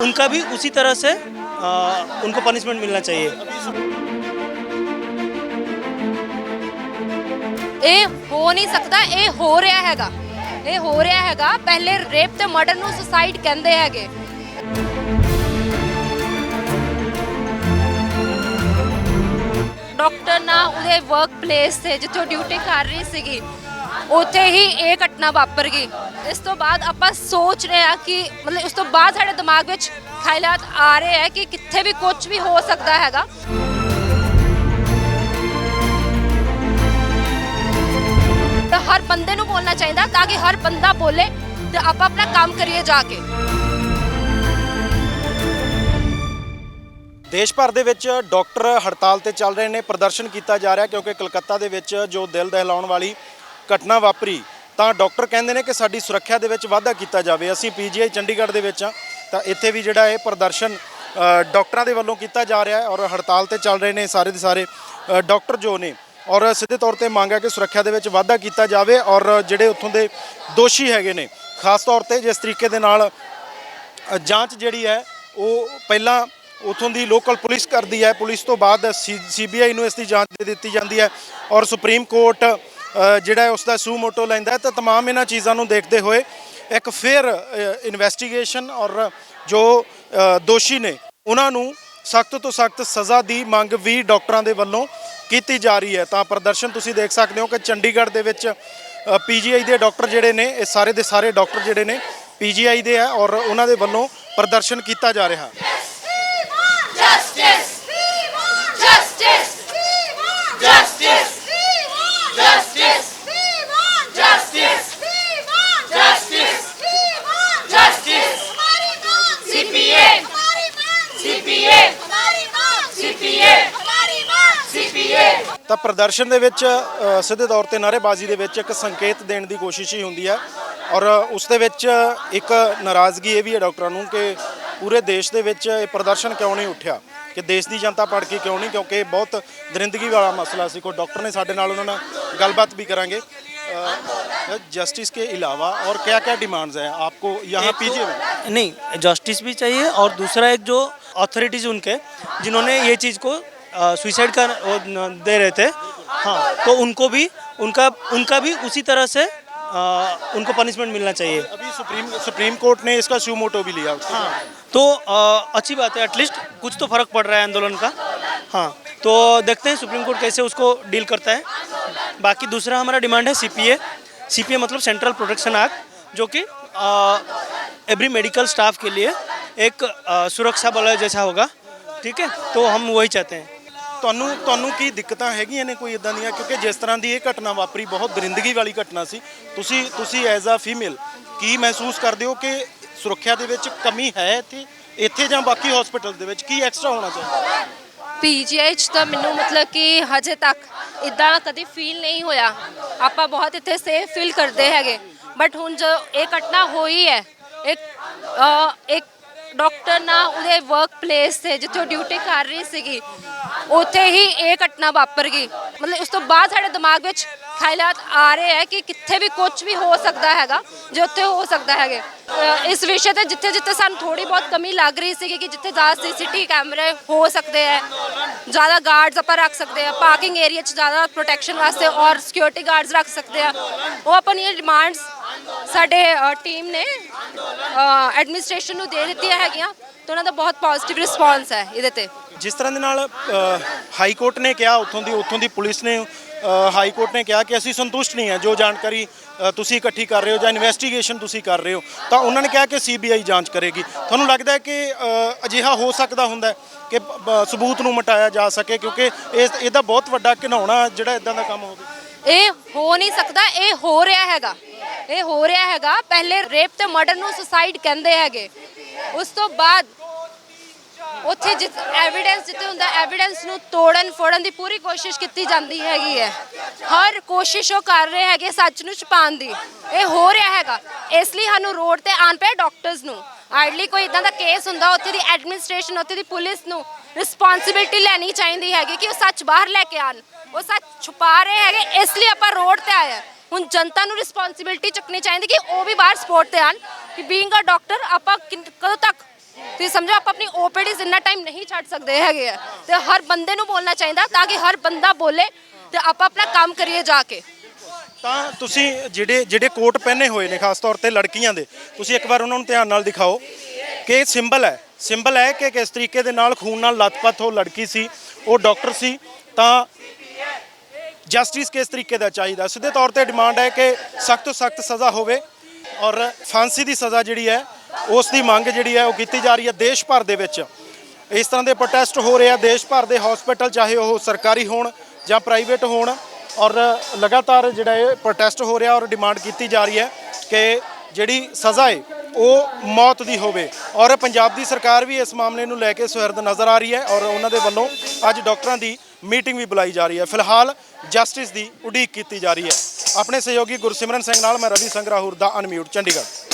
उनका भी उसी तरह से आ, उनको पनिशमेंट मिलना चाहिए ਇਹ ਹੋ ਨਹੀਂ ਸਕਦਾ ਇਹ ਹੋ ਰਿਹਾ ਹੈਗਾ ਇਹ ਹੋ ਰਿਹਾ ਹੈਗਾ ਪਹਿਲੇ ਰੇਪ ਤੇ ਮਰਡਰ ਨੂੰ ਸੁਸਾਈਡ ਕਹਿੰਦੇ ਹੈਗੇ ਡਾਕਟਰ ਨਾ ਉਹਦੇ ਵਰਕ ਪਲੇਸ ਤੇ ਜਿੱਥੇ ਡਿਊਟੀ ਕਰ ਰਹੀ ਸੀਗੀ ਉੱਥੇ ਹੀ ਇਹ ਘਟਨਾ ਵਾਪਰ ਗਈ। ਇਸ ਤੋਂ ਬਾਅਦ ਆਪਾਂ ਸੋਚ ਰਹੇ ਆ ਕਿ ਮਤਲਬ ਉਸ ਤੋਂ ਬਾਅਦ ਸਾਡੇ ਦਿਮਾਗ ਵਿੱਚ ਖਿਆਲਾਤ ਆ ਰਹੇ ਹੈ ਕਿ ਕਿੱਥੇ ਵੀ ਕੁਝ ਵੀ ਹੋ ਸਕਦਾ ਹੈਗਾ। ਤਾਂ ਹਰ ਬੰਦੇ ਨੂੰ ਬੋਲਣਾ ਚਾਹੀਦਾ ਤਾਂ ਕਿ ਹਰ ਬੰਦਾ ਬੋਲੇ ਤੇ ਆਪਾਂ ਆਪਣਾ ਕੰਮ ਕਰੀਏ ਜਾ ਕੇ। ਦੇਸ਼ ਭਰ ਦੇ ਵਿੱਚ ਡਾਕਟਰ ਹੜਤਾਲ ਤੇ ਚੱਲ ਰਹੇ ਨੇ, ਪ੍ਰਦਰਸ਼ਨ ਕੀਤਾ ਜਾ ਰਿਹਾ ਕਿਉਂਕਿ ਕਲਕੱਤਾ ਦੇ ਵਿੱਚ ਜੋ ਦਿਲ ਦਹਿਲਾਉਣ ਵਾਲੀ ਘਟਨਾ ਵਾਪਰੀ ਤਾਂ ਡਾਕਟਰ ਕਹਿੰਦੇ ਨੇ ਕਿ ਸਾਡੀ ਸੁਰੱਖਿਆ ਦੇ ਵਿੱਚ ਵਾਧਾ ਕੀਤਾ ਜਾਵੇ। ਅਸੀਂ ਪੀਜੀਆਈ ਚੰਡੀਗੜ੍ਹ ਦੇ ਵਿੱਚ ਆ ਤਾਂ ਇੱਥੇ ਵੀ ਜਿਹੜਾ ਇਹ ਪ੍ਰਦਰਸ਼ਨ ਅ, ਡਾਕਟਰਾਂ ਦੇ ਵੱਲੋਂ ਕੀਤਾ ਜਾ ਰਿਹਾ ਹੈ ਔਰ ਹੜਤਾਲ ਤੇ ਚੱਲ ਰਹੇ ਨੇ ਸਾਰੇ ਦੇ ਸਾਰੇ ਅ, ਡਾਕਟਰ ਜੋ ਨੇ। ਔਰ ਸਿੱਧੇ ਤੌਰ ਤੇ ਮੰਗ ਹੈ ਕਿ ਸੁਰੱਖਿਆ ਦੇ ਵਿੱਚ ਵਾਧਾ ਕੀਤਾ ਜਾਵੇ ਔਰ ਜਿਹੜੇ ਉੱਥੋਂ ਦੇ ਦੋਸ਼ੀ ਹੈਗੇ ਨੇ ਖਾਸ ਤੌਰ ਤੇ ਜਿਸ ਤਰੀਕੇ ਦੇ ਨਾਲ ਜਾਂਚ ਜਿਹੜੀ ਹੈ ਉਹ ਪਹਿਲਾਂ ਉਥੋਂ ਦੀ ਲੋਕਲ ਪੁਲਿਸ ਕਰਦੀ ਹੈ। ਪੁਲਿਸ ਤੋਂ ਬਾਅਦ ਸੀਬੀਆਈ ਨੂੰ ਇਸ ਦੀ ਜਾਂਚ ਦੇ ਦਿੱਤੀ ਜਾਂਦੀ ਹੈ। ਔਰ ਸੁਪਰੀਮ ਕੋਰਟ ਜਿਹੜਾ ਹੈ ਉਸ ਦਾ ਸੂ ਮੋਟੋ ਲੈਂਦਾ ਹੈ ਤਾਂ तमाम ਇਹਨਾਂ ਚੀਜ਼ਾਂ ਨੂੰ ਦੇਖਦੇ ਹੋਏ ਇੱਕ ਫੇਅਰ ਇਨਵੈਸਟੀਗੇਸ਼ਨ ਔਰ ਜੋ ਅ, ਦੋਸ਼ੀ ਨੇ ਉਹਨਾਂ ਨੂੰ ਸਖਤ ਤੋਂ ਸਖਤ ਸਜ਼ਾ ਦੀ ਮੰਗ ਵੀ ਡਾਕਟਰਾਂ ਦੇ ਵੱਲੋਂ ਕੀਤੀ ਜਾ ਰਹੀ ਹੈ ਤਾਂ ਪ੍ਰਦਰਸ਼ਨ ਤੁਸੀਂ ਦੇਖ ਸਕਦੇ ਹੋ ਕਿ ਚੰਡੀਗੜ੍ਹ ਦੇ ਵਿੱਚ ਪੀਜੀਆਈ ਦੇ ਡਾਕਟਰ ਜਿਹੜੇ ਨੇ ਇਹ ਸਾਰੇ ਦੇ ਸਾਰੇ ਡਾਕਟਰ ਜਿਹੜੇ ਨੇ ਪੀਜੀਆਈ ਦੇ ਆ ਔਰ ਉਹਨਾਂ ਦੇ ਵੱਲੋਂ ਪ੍ਰਦਰਸ਼ਨ ਕੀਤਾ ਜਾ ਰਿਹਾ ਜਸਟਿਸ ਜਸਟਿਸ ਜਸਟਿਸ ਜਸਟਿਸ ਤਾਂ ਪ੍ਰਦਰਸ਼ਨ ਦੇ ਵਿੱਚ ਅ, ਸਿੱਧੇ ਤੌਰ ਤੇ ਨਾਅਰੇਬਾਜ਼ੀ ਦੇ ਵਿੱਚ ਇੱਕ ਸੰਕੇਤ ਦੇਣ ਦੀ ਕੋਸ਼ਿਸ਼ ਹੀ ਹੁੰਦੀ ਹੈ ਔਰ ਉਸ ਦੇ ਵਿੱਚ ਇੱਕ ਨਾਰਾਜ਼ਗੀ ਇਹ ਵੀ ਹੈ ਡਾਕਟਰਾਂ ਨੂੰ ਕਿ ਪੂਰੇ ਦੇਸ਼ ਦੇ ਵਿੱਚ ਇਹ ਪ੍ਰਦਰਸ਼ਨ ਕਿਉਂ ਨਹੀਂ ਉੱਠਿਆ ਕਿ ਦੇਸ਼ ਦੀ ਜਨਤਾ ਪੜ ਕੇ ਕਿਉਂ ਨਹੀਂ ਕਿਉਂਕਿ ਇਹ ਬਹੁਤ ਦਰਿੰਦਗੀ ਵਾਲਾ ਮਸਲਾ ਸੀ ਕੋਈ ਡਾਕਟਰ ਨੇ ਸਾਡੇ ਨਾਲ ਉਹਨਾਂ ਨਾਲ ਗੱਲਬਾਤ ਵੀ ਕਰਾਂਗੇ जस्टिस के अलावा और क्या क्या डिमांड्स हैं आपको यहाँ पीजिए में नहीं जस्टिस भी चाहिए और दूसरा एक जो अथॉरिटीज उनके जिन्होंने ये चीज़ को सुइसाइड का वो दे रहे थे। हाँ तो उनको भी उनका उनका भी उसी तरह से आ, उनको पनिशमेंट मिलना चाहिए। अभी सुप्रीम सुप्रीम कोर्ट ने इसका स्यू मोटो भी लिया। हाँ तो आ, अच्छी बात है एटलीस्ट कुछ तो फ़र्क पड़ रहा है आंदोलन का। हाँ तो देखते हैं सुप्रीम कोर्ट कैसे उसको डील करता है। बाकी दूसरा हमारा डिमांड है सीपीए सीपीए मतलब सेंट्रल प्रोटेक्शन एक्ट जो कि एवरी मेडिकल स्टाफ के लिए एक आ, सुरक्षा बल जैसा होगा। ठीक है तो हम वही चाहते हैं। ਤੁਹਾਨੂੰ ਤੁਹਾਨੂੰ ਕੀ ਦਿੱਕਤਾਂ ਹੈਗੀਆਂ ਨੇ ਕੋਈ ਇਦਾਂ ਦੀਆਂ? ਕਿਉਂਕਿ ਜਿਸ ਤਰ੍ਹਾਂ ਦੀ ਇਹ ਘਟਨਾ ਵਾਪਰੀ, ਬਹੁਤ ਦਰਿੰਦਗੀ ਵਾਲੀ ਘਟਨਾ ਸੀ। ਤੁਸੀਂ ਤੁਸੀਂ ਐਜ਼ ਅ ਫੀਮੇਲ ਕੀ ਮਹਿਸੂਸ ਕਰਦੇ ਹੋ ਕਿ ਸੁਰੱਖਿਆ ਦੇ ਵਿੱਚ ਕਮੀ ਹੈ ਇੱਥੇ? ਇੱਥੇ ਜਾਂ ਬਾਕੀ ਹਸਪੀਟਲ ਦੇ ਵਿੱਚ? ਕੀ ਐਕਸਟਰਾ ਹੋਣਾ ਚਾਹੀਦਾ? ਪੀਜੀਆਈ ਚ ਤਾਂ ਮੈਨੂੰ ਮਤਲਬ ਕਿ ਹਜੇ ਤੱਕ ਇਦਾਂ ਕਦੀ ਫੀਲ ਨਹੀਂ ਹੋਇਆ। ਆਪਾਂ ਬਹੁਤ ਇੱਥੇ ਸੇਫ ਫੀਲ ਕਰਦੇ ਹੈਗੇ। ਬਟ ਹੁਣ ਜੋ ਇਹ ਘਟਨਾ ਹੋਈ ਹੈ, ਇੱਕ ਇੱਕ ਡਾਕਟਰ ਨਾ ਉਹਦੇ ਵਰਕ ਪਲੇਸ ਤੇ ਜਿੱਥੇ ਉਹ ਡਿਊਟੀ ਕਰ ਰਹੀ ਸੀਗੀ ਉੱਥੇ ਹੀ ਇਹ ਘਟਨਾ ਵਾਪਰ ਗਈ। ਮਤਲਬ ਉਸ ਤੋਂ ਬਾਅਦ ਸਾਡੇ ਦਿਮਾਗ ਵਿੱਚ ਖਿਆਲਾਤ ਆ ਰਹੇ ਹੈ ਕਿ ਕਿੱਥੇ ਵੀ ਕੁਝ ਵੀ ਹੋ ਸਕਦਾ ਹੈਗਾ ਜੇ ਉੱਥੇ ਹੋ ਸਕਦਾ ਹੈਗੇ। ਅ, ਇਸ ਵਿਸ਼ੇ ਤੇ ਜਿੱਥੇ ਜਿੱਥੇ ਸਾਨੂੰ ਥੋੜੀ ਬਹੁਤ ਕਮੀ ਲੱਗ ਰਹੀ ਸੀਗੀ ਕਿ ਜਿੱਥੇ ਜ਼ਿਆਦਾ ਸੀਸੀਟੀ ਕੈਮਰੇ ਹੋ ਸਕਦੇ ਹੈ ਜ਼ਿਆਦਾ ਗਾਰਡਸ ਆਪਾਂ ਰੱਖ ਸਕਦੇ ਆ ਪਾਰਕਿੰਗ ਏਰੀਆ 'ਚ ਜ਼ਿਆਦਾ ਪ੍ਰੋਟੈਕਸ਼ਨ ਵਾਸਤੇ ਔਰ ਸਿਕਿਉਰਿਟੀ ਗਾਰਡਸ ਰੱਖ ਸਕਦੇ ਆ ਉਹ ਆਪਣੀਆਂ ਡਿਮਾਂਡਸ ਸਾਡੇ ਟੀਮ ਨੇ ਐਡਮਿਨਿਸਟ੍ਰੇਸ਼ਨ ਨੂੰ ਦੇ ਦਿੱਤੀਆਂ ਹੈਗੀਆਂ ਤੇ ਉਹਨਾਂ ਦਾ ਬਹੁਤ ਪੋਜ਼ਿਟਿਵ ਰਿਸਪਾਂਸ ਹੈ ਇਹਦੇ ਤੇ। ਜਿਸ ਤਰ੍ਹਾਂ ਦੇ ਨਾਲ ਹਾਈ ਕੋਰਟ ਨੇ ਕਿਹਾ ਉੱਥੋਂ ਦੀ ਉੱਥੋਂ ਦੀ ਪੁਲਿਸ ਨੇ ਹਾਈ ਕੋਰਟ ਨੇ ਕਿਹਾ ਕਿ ਅਸੀਂ ਸੰਤੁਸ਼ਟ ਨਹੀਂ ਹਾਂ ਜੋ ਜਾਣਕਾਰੀ ਤੁਸੀਂ ਇਕੱਠੀ ਕਰ ਰਹੇ ਹੋ ਜਾਂ ਇਨਵੈਸਟੀਗੇਸ਼ਨ ਤੁਸੀਂ ਕਰ ਰਹੇ ਹੋ ਤਾਂ ਉਹਨਾਂ ਨੇ ਕਿਹਾ ਕਿ ਸੀਬੀਆਈ ਜਾਂਚ ਕਰੇਗੀ। ਤੁਹਾਨੂੰ ਲੱਗਦਾ ਹੈ ਕਿ ਅਜਿਹਾ ਹੋ ਸਕਦਾ ਹੁੰਦਾ ਕਿ ਸਬੂਤ ਨੂੰ ਮਟਾਇਆ ਜਾ ਸਕੇ ਕਿਉਂਕਿ ਇਸ ਇਹਦਾ ਬਹੁਤ ਵੱਡਾ ਘਿਨਾਉਣਾ ਜਿਹੜਾ ਇਦਾਂ ਦਾ ਕੰਮ ਹੋਵੇ? ਇਹ ਹੋ ਨਹੀਂ ਸਕਦਾ ਇਹ ਹੋ ਰਿਹਾ ਹੈਗਾ। ਇਹ ਹੋ ਰਿਹਾ ਹੈਗਾ। ਪਹਿਲੇ ਰੇਪ ਤੇ ਮਰਡਰ ਨੂੰ ਸੁਸਾਈਡ ਕਹਿੰਦੇ ਹੈਗੇ। ਉਸ ਤੋਂ ਬਾਅਦ ਉੱਥੇ ਜਿ ਐਵੀਡੈਂਸ ਜਿੱਥੇ ਹੁੰਦਾ ਐਵੀਡੈਂਸ ਨੂੰ ਤੋੜਨ ਫੋੜਨ ਦੀ ਪੂਰੀ ਕੋਸ਼ਿਸ਼ ਕੀਤੀ ਜਾਂਦੀ ਹੈਗੀ ਹੈ। ਹਰ ਕੋਸ਼ਿਸ਼ ਉਹ ਕਰ ਰਹੇ ਹੈਗੇ ਸੱਚ ਨੂੰ ਛੁਪਾਉਣ ਦੀ। ਇਹ ਹੋ ਰਿਹਾ ਹੈਗਾ। ਇਸ ਲਈ ਸਾਨੂੰ ਰੋਡ ਤੇ ਆਣ ਪਿਆ ਡਾਕਟਰਸ ਨੂੰ। ਆਈਡਲੀ ਕੋਈ ਇਦਾਂ ਦਾ ਕੇਸ ਹੁੰਦਾ, ਉੱਥੇ ਦੀ ਐਡਮਿਨਿਸਟ੍ਰੇਸ਼ਨ ਉੱਥੇ ਦੀ ਪੁਲਿਸ ਨੂੰ ਰਿਸਪੌਂਸਿਬਿਲਟੀ ਲੈਣੀ ਚਾਹੀਦੀ ਹੈਗੀ ਕਿ ਉਹ ਸੱਚ ਬਾਹਰ ਲੈ ਕੇ ਆਣ ਉਹ ਸੱਚ ਛੁਪਾ ਰਹੇ ਹੈਗੇ, ਇਸ ਲਈ ਆਪਾਂ ਰੋਡ ਤੇ ਆਏ ਹਾਂ। ਹੁਣ ਜਨਤਾ ਨੂੰ ਰਿਸਪੌਂਸਿਬਿਲਟੀ ਚੁੱਕਣੀ ਚਾਹੀਦੀ ਕਿ ਉਹ ਵੀ ਬਾਹਰ ਸਪੋਰਟ ਤੇ ਆਣ ਕਿ ਬੀਇੰਗ ਅ ਡਾਕਟਰ ਆਪਾਂ ਕਿੰਨ- ਕਦੋਂ ਤੱਕ? ਤੁਸੀਂ ਸਮਝੋ, ਆਪਾਂ ਆਪਣੀ ਓਪੀਡੀਜ਼ ਇੰਨਾ ਟਾਈਮ ਨਹੀਂ ਛੱਡ ਸਕਦੇ ਹੈਗੇ ਆ। ਤੇ ਹਰ ਬੰਦੇ ਨੂੰ ਬੋਲਣਾ ਚਾਹੀਦਾ ਤਾਂ ਕਿ ਹਰ ਬੰਦਾ ਬੋਲੇ ਤੇ ਆਪਾਂ ਆਪਣਾ ਕੰਮ ਕਰੀਏ ਜਾ ਕੇ। ਤਾਂ ਤੁਸੀਂ ਜਿਹੜੇ ਜਿਹੜੇ ਕੋਟ ਪਹਿਨੇ ਹੋਏ ਨੇ, ਖਾਸ ਤੌਰ ਤੇ ਲੜਕੀਆਂ ਦੇ, ਤੁਸੀਂ ਇੱਕ ਵਾਰ ਉਹਨਾਂ ਨੂੰ ਧਿਆਨ ਨਾਲ ਦਿਖਾਓ ਕਿ ਇਹ ਸਿੰਬਲ ਹੈ। ਸਿੰਬਲ ਹੈ ਕਿ ਕਿਸ ਤਰੀਕੇ ਦੇ ਨਾਲ, ਖੂਨ ਨਾਲ ਲੱਤਪੱਤ ਉਹ ਲੜਕੀ ਸੀ, ਉਹ ਡਾਕਟਰ ਸੀ, ਤਾਂ ਜਸਟਿਸ ਕਿਸ ਤਰੀਕੇ ਦਾ ਚਾਹੀਦਾ? ਸਿੱਧੇ ਤੌਰ ਤੇ ਡਿਮਾਂਡ ਹੈ ਕਿ ਸਖਤ ਤੋਂ ਸਖਤ ਸਜ਼ਾ ਹੋਵੇ ਔਰ ਫਾਂਸੀ ਦੀ ਸਜ਼ਾ ਜਿਹੜੀ ਹੈ, ਉਸ ਦੀ ਮੰਗ ਜਿਹੜੀ ਹੈ, ਉਹ ਕੀਤੀ ਜਾ ਰਹੀ ਹੈ ਦੇਸ਼ ਭਰ ਦੇ ਵਿੱਚ। ਇਸ ਤਰ੍ਹਾਂ ਦੇ ਪ੍ਰੋਟੈਸਟ ਹੋ ਰਹੇ ਆ ਦੇਸ਼ ਭਰ ਦੇ ਹਸਪੀਟਲ ਚਾਹੇ ਉਹ ਸਰਕਾਰੀ ਹੋਣ ਜਾਂ ਪ੍ਰਾਈਵੇਟ ਹੋਣ ਔਰ ਲਗਾਤਾਰ ਜਿਹੜਾ ਇਹ ਪ੍ਰੋਟੈਸਟ ਹੋ ਰਿਹਾ ਔਰ ਡਿਮਾਂਡ ਕੀਤੀ ਜਾ ਰਹੀ ਹੈ ਕਿ ਜਿਹੜੀ ਸਜ਼ਾ ਹੈ, ਉਹ ਮੌਤ ਦੀ ਹੋਵੇ। ਔਰ ਪੰਜਾਬ ਦੀ ਸਰਕਾਰ ਵੀ ਇਸ ਮਾਮਲੇ ਨੂੰ ਲੈ ਕੇ ਸੁਹਿਰਦ ਨਜ਼ਰ ਆ ਰਹੀ ਹੈ ਔਰ ਉਹਨਾਂ ਦੇ ਵੱਲੋਂ ਅੱਜ ਡਾਕਟਰਾਂ ਦੀ ਮੀਟਿੰਗ ਵੀ ਬੁਲਾਈ ਜਾ ਰਹੀ ਹੈ। ਫਿਲਹਾਲ ਜਸਟਿਸ ਦੀ ਉਡੀਕ ਕੀਤੀ ਜਾ ਰਹੀ ਹੈ। ਆਪਣੇ ਸਹਿਯੋਗੀ ਗੁਰਸਿਮਰਨ ਸਿੰਘ ਨਾਲ ਮੈਂ ਰਵੀ ਸੰਗਰਾਹੂਰ ਦਾ ਅਨਮਿਊਟ, ਚੰਡੀਗੜ੍ਹ।